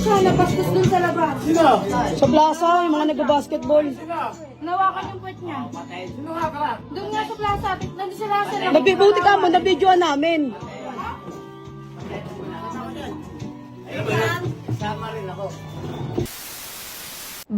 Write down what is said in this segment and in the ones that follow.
siya, napastos dun sa labas. Sino? Sa plaza, yung mga nagbabasketball. Sino? Nawakan yung puwet niya. Sino nga ka? Doon nga sa plaza, nandun sila sa labas. Nabibuti ka mo, nabidyoan namin. Sama rin ako.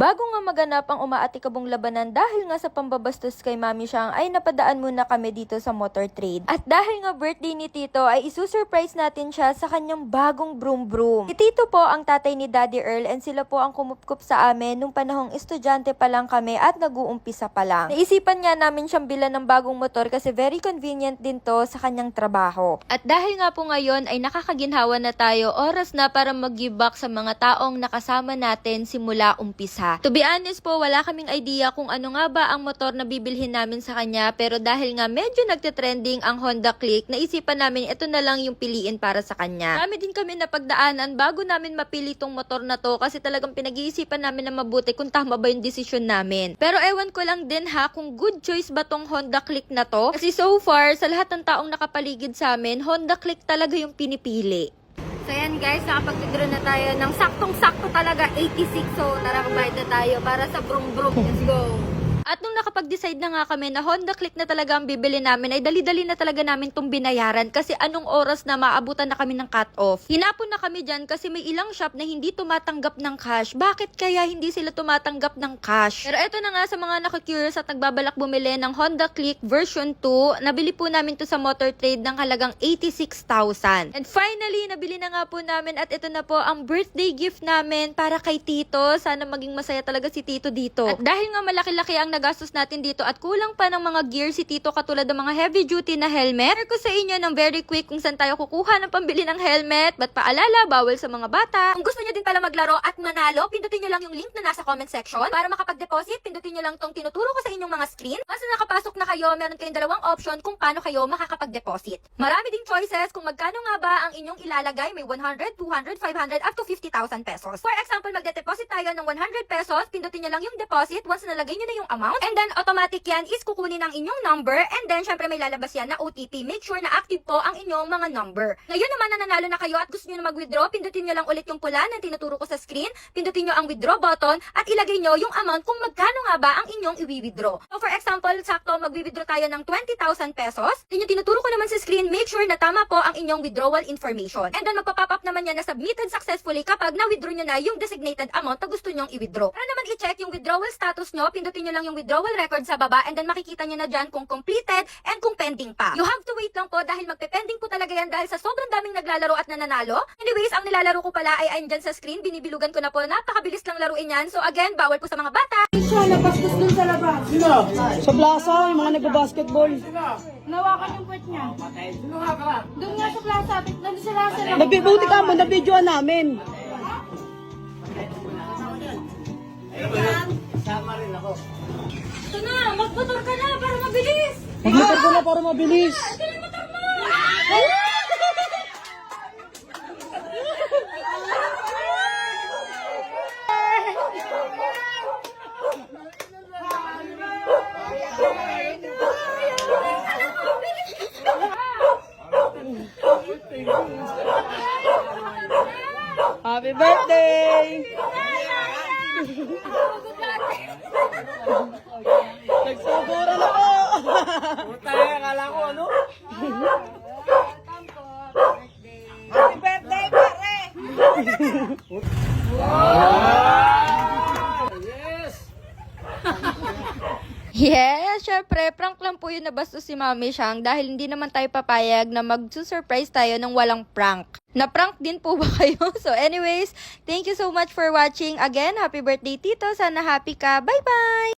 Bago nga maganap ang umaatikabong labanan dahil nga sa pambabastos kay Mami Siyang ay napadaan muna kami dito sa motor trade. At dahil nga birthday ni Tito ay isusurprise natin siya sa kanyang bagong broom broom. Si Tito po ang tatay ni Daddy Earl and sila po ang kumupkup sa amin nung panahong estudyante pa lang kami at nag-uumpisa pa lang. Naisipan nga namin siyang bilan ng bagong motor kasi very convenient din to sa kanyang trabaho. At dahil nga po ngayon ay nakakaginhawa na tayo, oras na para mag-give back sa mga taong nakasama natin simula umpisa. To be honest po, wala kaming idea kung ano nga ba ang motor na bibilhin namin sa kanya pero dahil nga medyo nagte-trending ang Honda Click, naisipan namin ito na lang yung piliin para sa kanya. Marami din kami napagdaanan bago namin mapili tong motor na to kasi talagang pinag-iisipan namin na mabuti kung tama ba yung desisyon namin. Pero ewan ko lang din ha kung good choice ba tong Honda Click na to kasi so far sa lahat ng taong nakapaligid sa amin, Honda Click talaga yung pinipili. So yan guys, nakapag-withdraw na tayo ng saktong-sakto talaga 86. So tara magbayad na tayo para sa brum brum. Let's go! At nung nakapag-decide na nga kami na Honda Click na talaga ang bibili namin, ay dali-dali na talaga namin itong binayaran kasi anong oras na maabutan na kami ng cut-off. Hinapon na kami dyan kasi may ilang shop na hindi tumatanggap ng cash. Bakit kaya hindi sila tumatanggap ng cash? Pero eto na nga sa mga nakakurious at nagbabalak bumili ng Honda Click version 2, nabili po namin to sa Motor Trade ng halagang 86,000. And finally, nabili na nga po namin at ito na po ang birthday gift namin para kay Tito. Sana maging masaya talaga si Tito dito. At dahil nga malaki-laki ang nagastos natin dito at kulang pa ng mga gear si Tito katulad ng mga heavy duty na helmet, share ko sa inyo ng very quick kung saan tayo kukuha ng pambili ng helmet. But paalala, bawal sa mga bata. Kung gusto niyo din pala maglaro at manalo, pindutin niyo lang yung link na nasa comment section. Para makapag-deposit, pindutin niyo lang tong tinuturo ko sa inyong mga screen. Once na nakapasok na kayo, meron kayong dalawang option kung paano kayo makakapag-deposit. Marami ding choices kung magkano nga ba ang inyong ilalagay. May 100, 200, 500, up to 50,000 pesos. For example, magde-deposit tayo ng 100 pesos, pindutin niyo lang yung deposit. Once na nalagay niyo na yung amount, and then automatic yan is kukunin ang inyong number, and then syempre may lalabas yan na OTP. Make sure na active po ang inyong mga number. Ngayon naman na nanalo na kayo at gusto niyo na mag-withdraw, pindutin niyo lang ulit yung pula na tinuturo ko sa screen, pindutin niyo ang withdraw button, at ilagay niyo yung amount kung magkano nga ba ang inyong i-withdraw. So for example, sakto mag-withdraw tayo ng 20,000 pesos, din yung tinuturo ko naman sa screen, make sure na tama po ang inyong withdrawal information. And then magpa-pop up naman yan na submitted successfully kapag na-withdraw niyo na yung designated amount na gusto nyong i-withdraw. Para naman i-check yung withdrawal status nyo, pindutin niyo lang yung withdrawal record sa baba and then makikita niyo na dyan kung completed and kung pending pa. You have to wait lang po dahil magpe-pending po talaga yan dahil sa sobrang daming naglalaro at nananalo. Anyways, ang nilalaro ko pala ay andyan sa screen, binibilugan ko na po. Napakabilis lang laruin yan. So again, bawal po sa mga bata. siya, napastos dun sa labas. Sino? Sa plaza, yung mga nagbabasketball. Sino? Nawakan yung puwet niya. Sino nga ka? Doon nga sa plaza, nandun sila sa labas. Nabibuti ka mo, nabidyoan namin. Rin ako. Ito na, magmotor ka na para mabilis. Magmotor ko na para mabilis. Happy birthday! Nagsugura na po! Puta eh, akala ko ano? Happy birthday, pare! Yes! Yes, syempre, prank lang po yun na bastos si Mami Siyang dahil hindi naman tayo papayag na mag-surprise tayo ng walang prank. Na-prank din po ba kayo? So anyways, thank you so much for watching. Again, happy birthday Tito. Sana happy ka. Bye-bye!